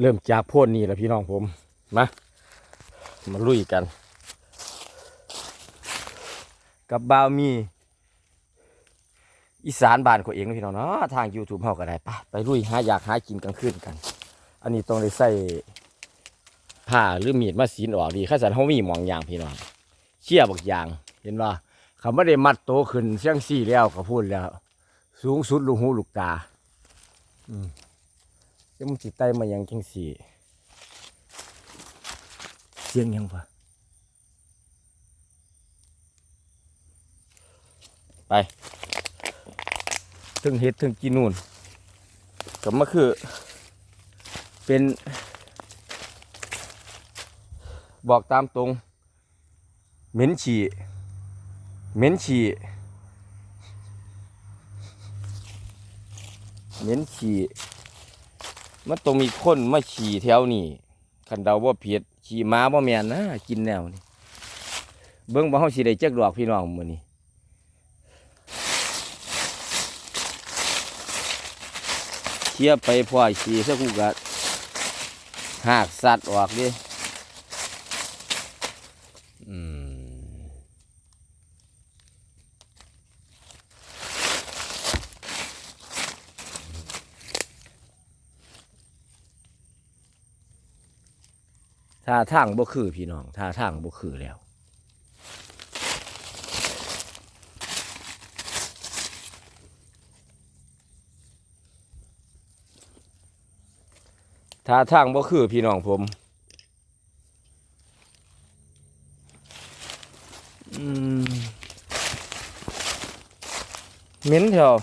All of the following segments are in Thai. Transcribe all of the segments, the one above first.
เริ่มจากพ่นนี่แหละพี่น้องผม มา มาลุยกัน กับบ่าวมี อีสานบ้านเขาเองพี่น้องเนาะทาง YouTube เฮาก็ได้ไปไปลุยหาอยากหากินกลางคืนกัน อันนี้ต้องได้ใส่ผ้าหรือมีดมาสีนออกดีข้าสันเฮามีหมองยางพี่น้องเชี่ยบักยาง เห็นว่าเขาไม่ได้มัดโตขึ้นเสียงซี่แล้วก็พูดแล้ว สูงสุดลูกหูลูกตา อืม จะมันสิไตมาอย่างจังสี่ เสียงยังวะไปถึงเฮ็ดถึงกินนู่นก็มาคือ เป็นบอกตามตรง เหม็นฉี่เหม็นฉี่เหม็นฉี่ มันต้องมีคนมาขี่แถวนี้คันเดาว่าเพียดขี่ม้าว่าแมนนะกินแนวนี่เบิ้งบ่เฮาสิได้จักดอกพี่น้องมื้อนี้เทียไปพ่อขี่ซะกูก็หากสัตว์ออกดิ ท่าทางบ่คือพี่น้องท่าทางบ่คือแล้วท่าทางบ่คือพี่น้องผมอืมเหม็นเถอะ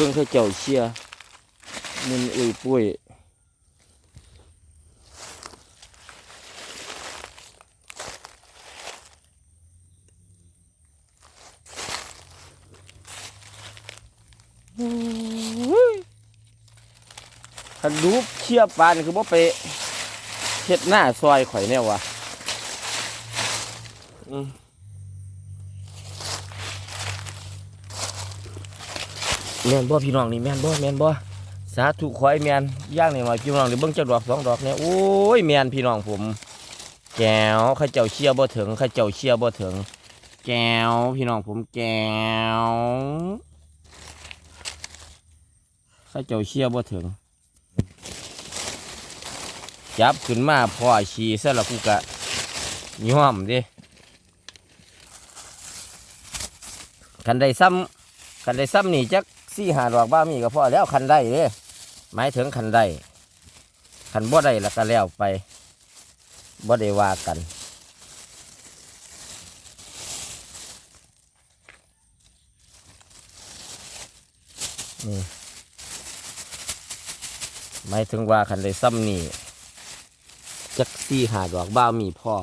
เบิ่งเขาเจ้าเชียมันอุ้ยปุ้ยคันรูเชียปานคือบ่ไปเฮ็ดหน้าซอยข่อยแน่วะอืม แม่นบ่พี่น้องนี่แม่นบ่แม่นบ่สาธุขอให้แม่นย่างหน่อยพี่น้องเดี๋ยวเบิ่งจักดอกสองดอกเนี่ยโอ้ยแม่นพี่น้องผมแก้วข้าเจ้าเชียบ่ถึงข้าเจ้าเชียบ่ถึง แก้วพี่น้องผมแก้วข้าเจ้าเชียบ่ถึง จับขึ้นมาพ่อชีซะและกูกะย่อมดิคันได้ซ้ำคันได้ซ้ำนี่จัก สี่หาดอกบ้ามีก็พอแล้วคันได้เด้หมายถึงคันได้คันบ่ได้แล้วก็แล้วไปบ่ได้ว่ากันนี่หมายถึงว่าคันได้ซ้ำนี่จักซี่หาดอกบ้ามีพ่อ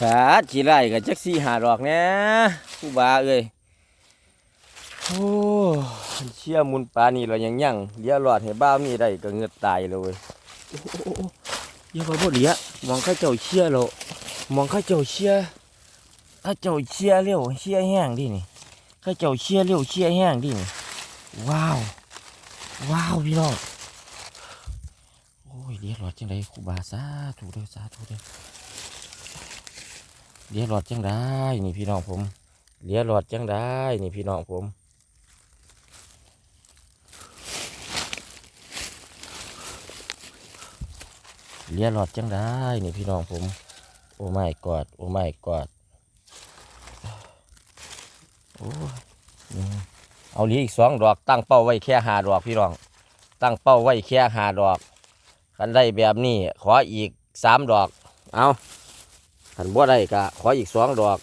ขาจีไรกับจักซี่หาดอกเนี่ยผู้บาเอ้ยโอ้เชี่ยมุนปลานี่เรายังยั่งเลี้ยหลอดให้บ้ามีได้ก็เงือดตายเลยเว้ยโอ้โหโอ้โหอย่าว่าบ่เลี้ยมองข้าเจ้าเชี่ยแล้วมองข้าเจ้าเชี่ยข้าเจ้าเชี่ยเร็วเชี่ยแห้งดินี่ข้าเจ้าเชี่ยเร็วเชี่ยแห้งดินี่ว้าวว้าวพี่น้องโอ้ยเลี้ยหลอดจังไดครูบาสาธุเด้อสาธุเด้อ เลี้ยหลอดจังได้นี่พี่น้องผมเลี้ยหลอดจังได้นี่พี่น้องผมเลี้ยหลอดจังได้นี่พี่น้องผม โอ้ไม่กอดโอ้ไม่กอดโอ้เอาเลียอีกสองดอกตั้งเป้าไว้แค่หาดอกพี่น้อง ตั้งเป้าไว้แค่หาดอกคันได้แบบนี้ขออีกสามดอก เอา คันบ่ได้ก็ขออีกสองดอก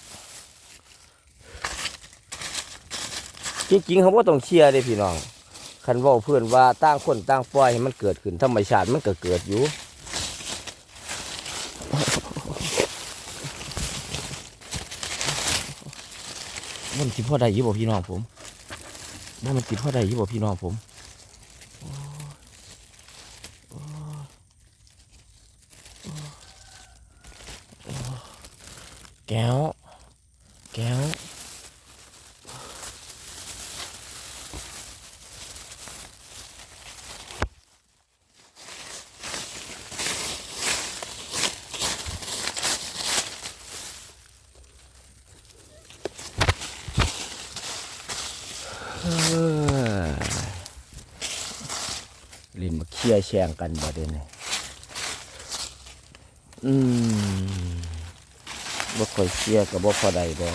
จริงๆเขาบ่ต้องเชียร์เด้พี่น้องคันว่าเพื่อนว่าตั้งคนตั้งปล่อยให้มันเกิดขึ้นธรรมชาติมันก็เกิดอยู่มันติดพ่อใดยี่บ่พี่น้องผมว่ามันติดพ่อใดยี่บ่พี่น้องผมโอ้โอ้โอ้ แก้ว แก้วเออเล่นมาเคลียร์แชงกันบ่เด่นยอืม บ่ค่อยเคลียกับบ่พอใดบ่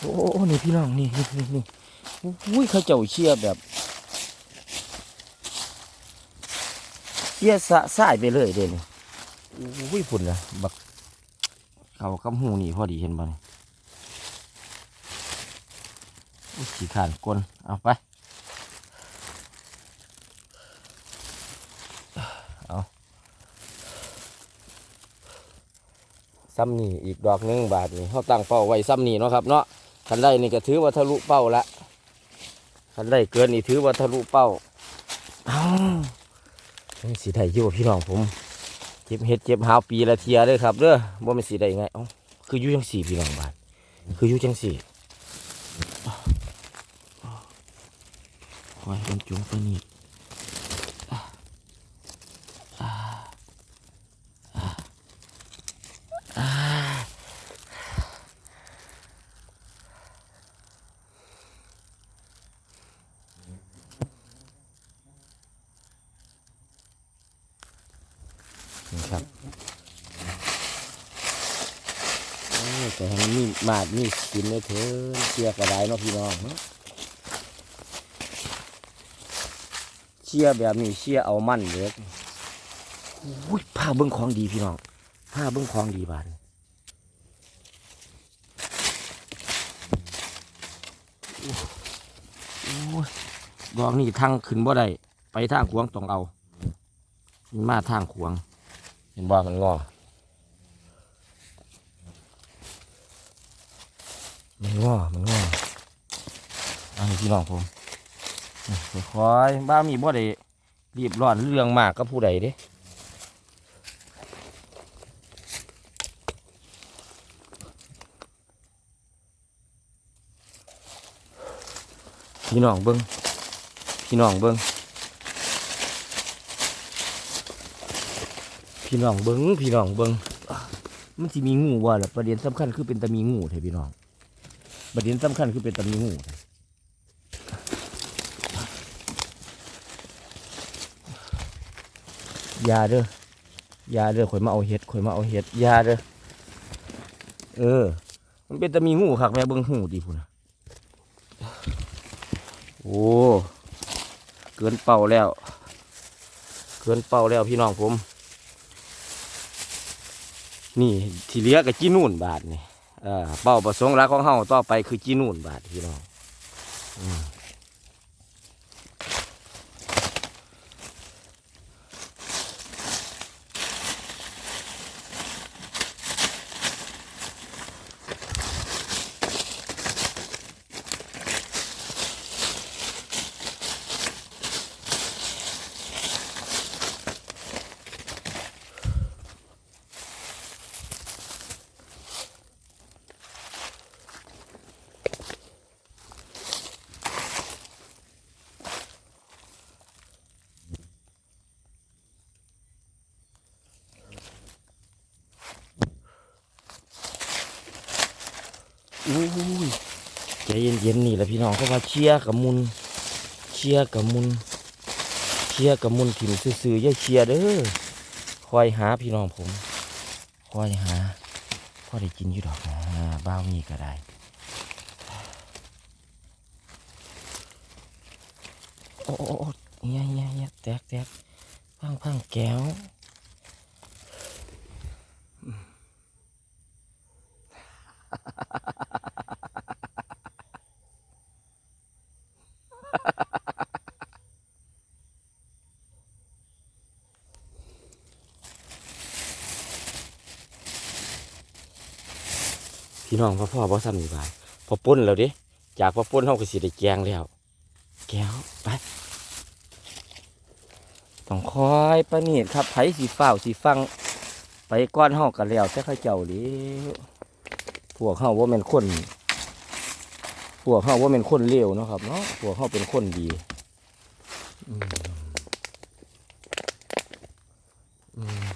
โอ้โอ้ นี่พี่น้อง นี่นี่นี่นี่อุ้ยเขาเจ้าเชียแบบ เชียสะสายไปเลยเด่นอุ้ยพุ่นนะบักเขากำหูนี่พอดีเห็นบ่นี่ยขี้ขานกลเอาไป เอาซ้ำนี่อีกดอกหนึ่งบาทนี่เขาตั้งเป้าไว้ซ้ำนี่เนาะครับเนาะคันได้นี่ก็ถือว่าทะลุเป้าละคันได้เกินนี่ถือว่าทะลุเป้าเอา นี่สีไทยอยู่พี่น้องผมเจ็บเห็ดเจ็บหาวปีละเทียเลยครับเด้อบ่เป็นสีใดไงเอ้าคืออยู่จังสี่พี่น้องบาทคืออยู่จังสี่คอยมันจุงไปนี่ นี่ครับแต่ให้มีมาดมีกินเลยเถอะเชียร์กระไดเนาะพี่น้องเชียร์แบบนี้เชียร์เอามั่นเด็กอุ้ยผ้าเบิ้งของดีพี่น้องผ้าเบิ้งของดีบาดนี้โอ้ยดอกนี่ทางขึ้นบ่ได้ไปทางขวงต้องเอา มาทางขวง เห็นว่ามันงอมันงอมันงออันนี้พี่น้องผมนี่คอยบ้ามีบ่ได้รีบร้อนเรื่องมากกับผู้ใดเด้พี่น้องเบิ้งพี่น้องเบิ้ง พี่น้องเบิ้งพี่น้องเบิ้งมันสิมีงูว่าล่ะประเด็นสำคัญคือเป็นตะมีงูเถอะพี่น้อง ประเด็นสำคัญคือเป็นตะมีงูยาเด้อยาเด้อข่อยมาเอาเห็ดข่อยมาเอาเห็ดยาเด้อเออ มันเป็นตะมีงูคักแม่เบิ้งหูดีพุ่นน่ะโอ้เกินเป่าแล้ว เกินเป่าแล้วพี่น้องผม นี่ที่เหลือกับจีนู่นบาทนี่เอ่อเป้าประสงค์รักของเฮาต่อไปคือจีนูนบาทพี่น้อง อุ้ยใจเย็นๆนี่แหละพี่น้องเพราว่าเชียกับมุนเชียกับมุนเชียกับมุนถิ่มซื่อๆย่าเชียเด้อคอยหาพี่น้องผมคอยหาพ่อได้กินอยู่ดอกนะบ้าวมีก็ได้โอ้โอ้โอ้เงี้ยเงี้ยเงี้ยแตกแตกพังพังแก้ว พี่น้องพ่อพ่อบ่ซ้ำนี่บายพอปุ้นแล้วเดิจากพอปุ้นเฮาก็สิได้แกงแล้ว แก้วไปต้องคอยประนีตครับไผสีฝ้าสีฟัง ไปก้อนเฮากันแล้วแต่ข้าเจ้าเดิพวกเฮาว่าเป็นคนพวกเฮาว่าเป็นคนเลวเนาะครับเนาะพวกเฮาเป็นคนดีอืมอืม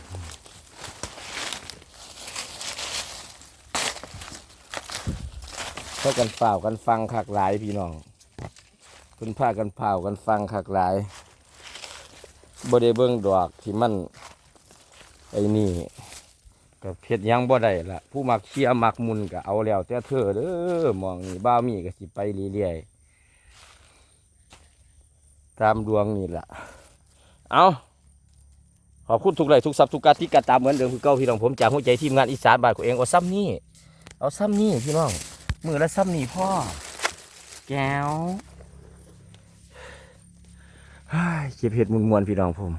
พากันเฝ่ากันฟังคักหลายพี่น้องเพิ่นพากันเฝ่ากันฟังคักหลายบ่ได้เบิ่งดอกที่มันไอ้นี่ก็เพชรยังบ่ได้ละผู้มักเชียร์มักมุนก็เอาแล้วแต่เธอเด้อมองนี่บ้ามีก็สิไปเรื่อยๆตามดวงนี่ล่ะเอาขอบคุณทุกไลทุกซับทุกการที่กระตามเหมือนเดิมคือเก่าพี่น้องผมจากหัวใจทีมงานอีสานบ้านของเองเอาซ้ำนี่เอาซ้ำนี่พี่น้อง มือละซ้ำนี่พ่อ แก้วเฮ้ยเก็บเห็ดมุนมวนๆพี่น้องผม